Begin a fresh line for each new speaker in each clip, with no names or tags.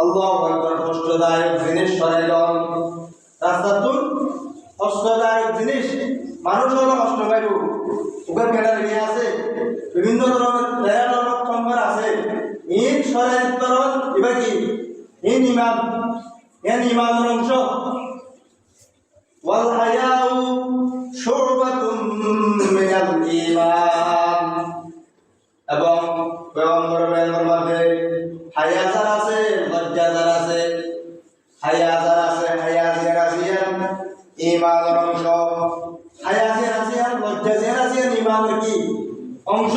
আল্লাহ পাকের কষ্টদায়ক জিনিস সরাইলন রাস্তাতুন কষ্টদায়ক জিনিস মানুষ হলো কষ্ট পাইব ওখানে মেডাল নিয়ে আছে বিভিন্ন ধরনের প্রেরণাত্মক সম্ভার আছে ইন সরাই তরণ এবার কি? ইন ইমান এন ইমানের অংশ। ওয়াল হায়াউ শুরবাতুম মিনাল ঈমান। এবং পয়গম্বর বেগর মধ্যে হায়া যার আছে লজ্জা যার আছে হায়া যার আছে হায়া যার আছে ইমানের অংশ। হায়া যার আছে লজ্জা যার আছে ইমানের কি? অংশ।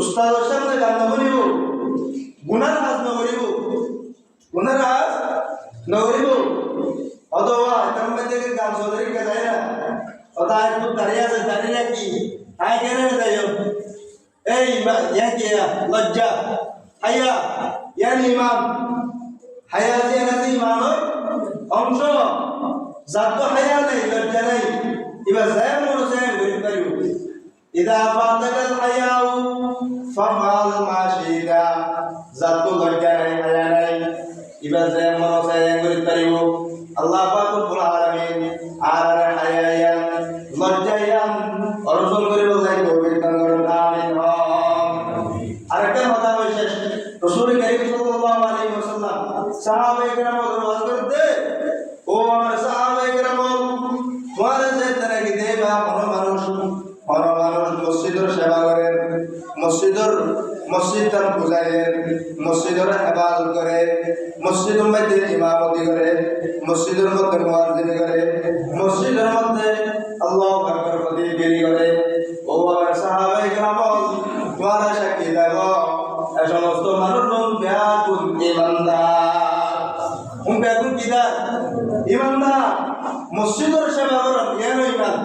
উস্তাদের সামনে গান নবনিব গুনার হাজ নবনিব গুনার হাজ নবনিব অথবা এটার মধ্যে গান চৌধুরী কে যায় না, অথবা একটু দাঁড়িয়ে আছে, দাঁড়িয়ে রাখি আয় কেন যাই এই ইয়া কি লজ্জা। হায়া ইয়ান ইমান হায়া যে নাকি ইমান অংশ। যার তো হায়া নেই, লজ্জা নেই। এবার যায় মনে যায় পারিব ইদা ফাতাকাল হায়াউ ফাফাল মা শিদা যার তো লজ্জা নেই হায়া নেই এবার যায় মনে যায় বলতে পারিব আল্লাহ পাক রব্বুল আলামিন আর হায়া ইয়ান লজ্জা ইয়ান অর্জন করে বলতে তৌফিক দান করুন আমিন আরেকটা কথা হইছে রাসূল করিম সাল্লাল্লাহু আলাইহি ওয়াসাল্লাম সাহাবায়ে কেরাম ওয়াজ করতে মসজিদ তার বুঝাইলেন মসজিদের হেফাজত করে মসজিদের মধ্যে ইমামতি করে মসজিদের মধ্যে মুয়াজ্জিন করে মসজিদের মধ্যে আল্লাহ আকবার প্রতি বেরি করে ও আমার সাহাবায়ে কেরাম তোমার সাক্ষী দেখো এই সমস্ত মানুষ ব্যাকুল ইমানদার হুম ব্যাকুল কিদার ইমানদার মসজিদের সেবা করন ইমান।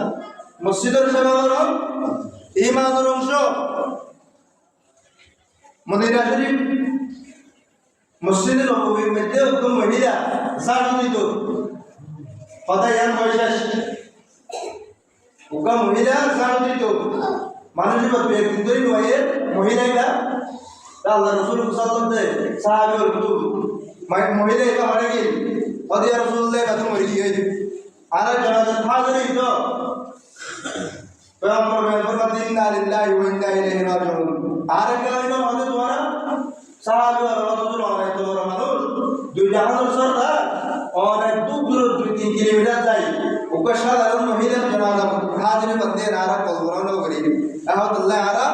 মসজিদের সেবা করন ইমানের অংশ। মদিনা শরীফ, মসজিদের নববীর মধ্যে একদম মহিলা ঝাড়ু দিত। কথা ইয়ান পয়সা ওকা মহিলা ঝাড়ু দিত। মানুষের মধ্যে কিন্তু নয় মহিলাইরা আল্লাহ রসুল সাল্লামতে সাহাবি কুতুব মহিলা এটা মারা গেল। অদিয়া রসুল্লাহ কথা মরে গিয়ে আর জানাজা ফাজরে তো। পেগম্বর পেগম্বর ইন্না লিল্লাহি ওয়া ইন্না ইলাইহি রাজিউন আর একটা হইল আমাদের তোমারা সাহাবি আর রাসূল অনেক তোমার মানুষ দুই জাহানের সরদার অনেক দূর দূর দুই তিন কিলোমিটার যাই ওকে সাধারণ মহিলার জানাজা হাজিরে বন্দে নারা কবরানো করি আহমদুল্লাহ আরা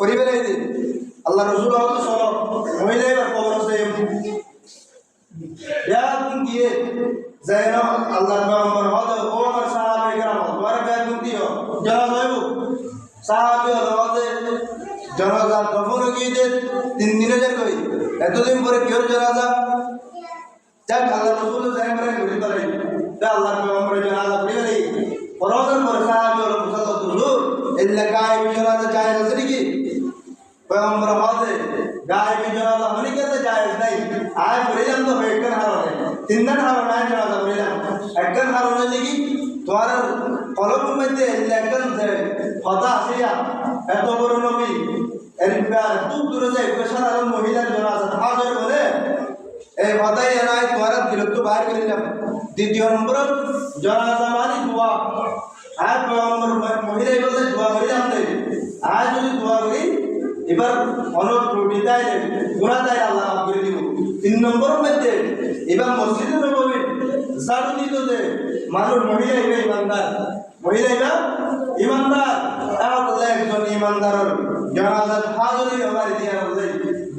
পরিবারে দিন আল্লাহ রসুল হয়তো সর মহিলা এবার কবর ব্যাগুন দিয়ে যেন আল্লাহ হদ ও জানাজা দফন গিয়ে তিন দিনে যে কই এতদিন পরে কেউ জানাজা? যাক, আল্লাহ রসুল যাই করে ঘুরি পারে তা আল্লাহ পেগম্বরের জানাজা ঘুরি পারে পরদিন পরে সাহাবি হলো মুসাল্লাত হুজুর এল্লা গায়ে যায় আছে নাকি পয়গম্বর হদে গায়ে জানাজা হনি কেতে জায়েজ নাই আয় বলিলাম তো একখান হারনে তিন দিন হারনে আয় জানাজা বলিলাম একখান হারনে লাগি তোমার কলম মধ্যে একখান হতা আসিয়া এত বড় নবী এর দূর দূরে যায় সাধারণ মহিলার জানাজা হাজার বলে, এই হতাই এনাই তোমার বিরক্ত বাইর করিলাম দ্বিতীয় নম্বর, জানাজা মানে দোয়া। আয় পয়গম্বর মহিলাই বলতে দোয়া করিলাম দেই আয় যদি দোয়া করি, এবার অনেক ত্রুটি তাই গুণা তাই আল্লাহ মাফ করে দিব। তিন নম্বর মধ্যে, এবার মসজিদে নবী ঝাড়ু দিত যে, মানুষ মহিলা এবার ইমানদার। মহিলা এবার ইমানদার এবার ইমানদারের জানাজাত হাজরি হবার দিয়া বলে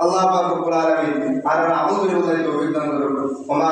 আল্লাহ পাক রব্বুল আলামিন আর আমল করে বলে তৌফিক দান করুন ওমা